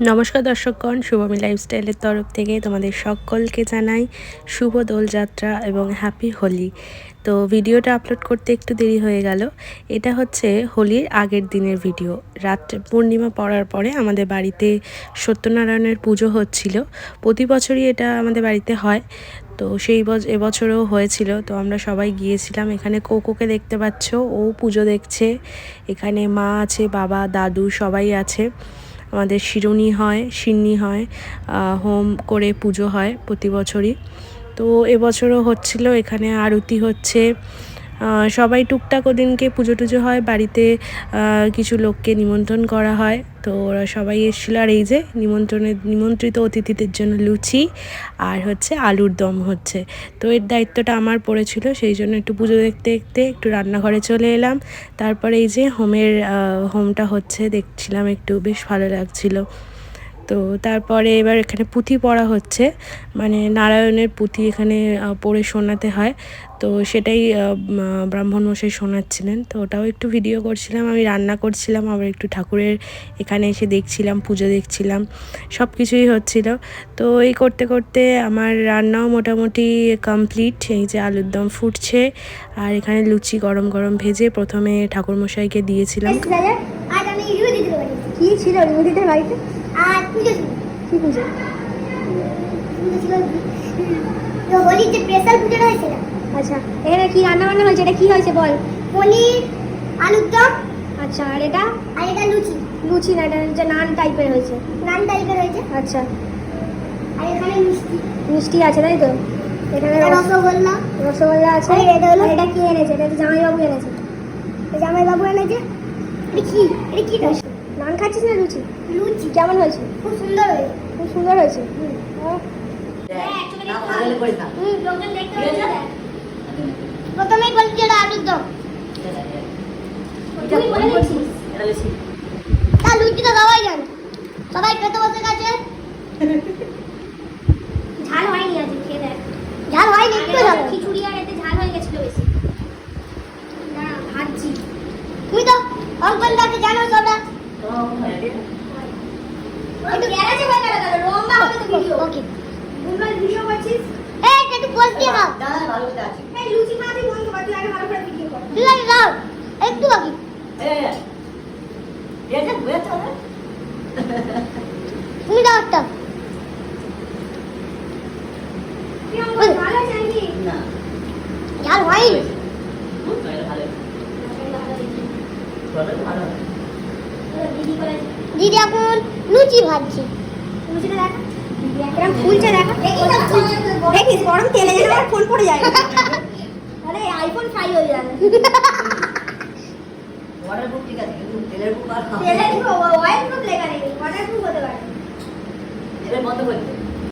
নমস্কার দর্শকগণ, শুভমী লাইফস্টাইলের তরফ থেকে তোমাদের সকলকে জানাই শুভ দোলযাত্রা এবং হ্যাপি হোলি। তো ভিডিওটা আপলোড করতে একটু দেরি হয়ে গেল। এটা হচ্ছে হোলির আগের দিনের ভিডিও। রাত্রে পূর্ণিমা পড়ার পরে আমাদের বাড়িতে সত্যনারায়ণের পুজো হচ্ছিল। প্রতি বছরই এটা আমাদের বাড়িতে হয়। তো সেই বছর এবছরও হয়েছিল। তো আমরা সবাই গিয়েছিলাম। এখানে কোকোকে দেখতে পাচ্ছ। ও পুজো দেখছে। এখানে মা আছে, বাবা, দাদু সবাই আছে। আমাদের শিরুনি হয়, সিন্নি হয় হোম করে পুজো হয় প্রতি বছরই। তো এবছরও হচ্ছিল, এখানে আরতি হচ্ছে। সবাই টুকটাক ওদিনকে পুজো টুজো হয়, বাড়িতে কিছু লোককে নিমন্ত্রণ করা হয়। তো ওরা সবাই এসেছিল। আর এই যে নিমন্ত্রণের নিমন্ত্রিত অতিথিদের জন্য লুচি আর হচ্ছে আলুর দম হচ্ছে। তো এর দায়িত্বটা আমার পড়েছিল, সেই জন্য একটু পুজো দেখতে দেখতে একটু রান্নাঘরে চলে এলাম। তারপরে এই যে হোমের হোমটা হচ্ছে, দেখছিলাম একটু, বেশ ভালো লাগছিল। তো তারপরে এবার এখানে পুঁথি পড়া হচ্ছে। মানে নারায়ণের পুঁথি এখানে পড়ে শোনাতে হয়। তো সেটাই ব্রাহ্মণ মশাই শোনাচ্ছিলেন। তো ওটাও একটু ভিডিও করছিলাম, আমি রান্না করছিলাম, আবার একটু ঠাকুরের এখানে এসে দেখছিলাম, পুজো দেখছিলাম। সব কিছুই হচ্ছিল। তো এই করতে করতে আমার রান্নাও মোটামুটি কমপ্লিট এই যে আলুর দম ফুটছে, আর এখানে লুচি গরম গরম ভেজে প্রথমে ঠাকুরমশাইকে দিয়েছিলাম। কি ছিল বাড়িতে? আর পুজো কি পুজো? হোলির যে স্পেশাল পুজোটা হয়েছিল আচ্ছা এখানে কি রান্না বান্না হয়েছে? এটা কি হয়েছে বল? পনির আলুর দম আচ্ছা আর এটা? আর এটা লুচি। লুচি না এটা যে নান টাইপের হয়েছে। নান টাইপের হয়েছে। আচ্ছা। আর এখানে মিষ্টি। মিষ্টি আছে তাই তো? এখানে এটা রসগোল্লা। রসগোল্লা আছে। এটা হলো- এটা কে এনেছে? এটা জামাইবাবু এনেছে। জামাই বাবু এনেছে। এটা কি? এটা কি নান খাচ্ছিস না লুচি? লুচি কেমন হয়েছে? খুব সুন্দর হয়েছে। খুব সুন্দর হয়েছে। প্রথমেই বলছি এটা আলুর দম। তা লুচি তো সবাই জানে। সবাই খেতে বসে গেছে ঝাল হয়নি আজকে খেয়ে দেখ ঝাল হয়নি একটু ঝাল হয়নি। খিচুড়ি আর এতে ঝাল হয়ে গেছিল বেশি না ভাবছি তুমি তো অঙ্কন দাকে জানো সবটা একটু গ্যারাজে হয়ে গেল কেন লম্বা হবে তো ভিডিও ওকে। ভুলভাল ভিডিও করছিস এই একটু পোজ দিয়ে দাও। এই লুচি তুই বন্ধ কর তুই আগে ভালো করে ভিডিও কর। ঠিক আছে দাও। একটু বাকি তুমি দাও একটা। তুই ভালো দিদি এখন লুচি ভাজছে। লুচিটা দেখ। এরকম ফুলছে দেখা দেখিস গরম তেলে যেন আমার ফোন পড়ে যায়। আরে আইফোন ফ্রাই হয়ে যাবে। তেলের অয়েল প্রুফ লেখা নেই ওয়াটার প্রুফ হতে পারে। বন্ধ করতে